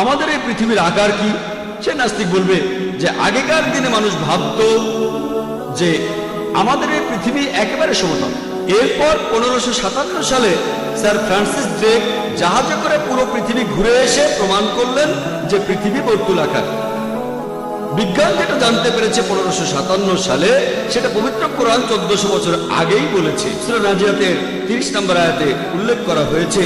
আমাদের এই পৃথিবীর আকার কি? সে নাস্তিক বলবে যে আগেকার দিনে মানুষ ভাবতো যে আমাদের এই পৃথিবী একেবারে সমতল। এরপর পনেরোশো সাতান্ন সালে স্যার ফ্রান্সিস ড্রেক জাহাজে করে পুরো পৃথিবী ঘুরে এসে প্রমাণ করলেন যে পৃথিবী বর্তুলাকার বিজ্ঞান যেটা জানতে পেরেছে পনেরোশো সাতান্ন সালে, সেটা পবিত্র কোরআন চোদ্দশো বছর আগেই বলেছে। সুরা তিরিশ নম্বর আয়াতে উল্লেখ করা হয়েছে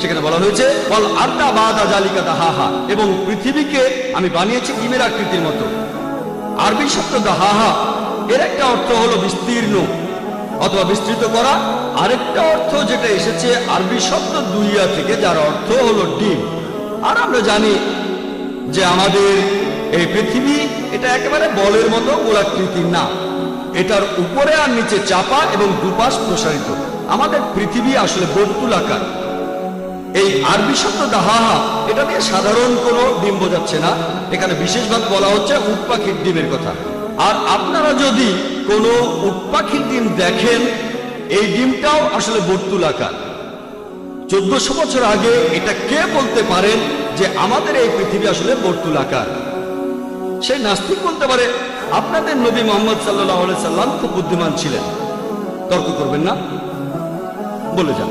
সেখানে বলা হয়েছে বল আড্ডা বাদা জালিকা দাহাহা এবং পৃথিবীকে আমি বানিয়েছি ডিমের আকৃতির মতো। আরবি শব্দ দাহাহা, এর একটা অর্থ হলো বিস্তীর্ণ, অথবা বিস্তৃত করা। আরেকটা অর্থ যেটা এসেছে আরবি শব্দ দুইয়া থেকে, যার অর্থ হলো ডিম। আর আমরা জানি যে আমাদের এই পৃথিবী, এটা একেবারে বলের মতো, গোলাকৃতির না। এটার উপরে আর নিচে চাপা এবং দুপাশ প্রসারিত। আমাদের পৃথিবী আসলে বর্তুলাকার। এই আরবি শব্দ দাহাহা এটা দিয়ে সাধারণ কোনো ডিম বোঝাচ্ছে না। এখানে বিশেষভাবে বলা হচ্ছে উট পাখির ডিমের কথা। আর আপনারা যদি কোনো উট পাখির ডিম দেখেন, এই ডিমটাও আসলে বর্তুলাকার চোদ্দশো বছর আগে এটা কে বলতে পারেন যে আমাদের এই পৃথিবী আসলে বর্তুলাকার সে নাস্তিক বলতে পারে, আপনাদের নবী মোহাম্মদ সাল্লাহ সাল্লাম খুব বুদ্ধিমান ছিলেন। তর্ক করবেন না? বলে যান।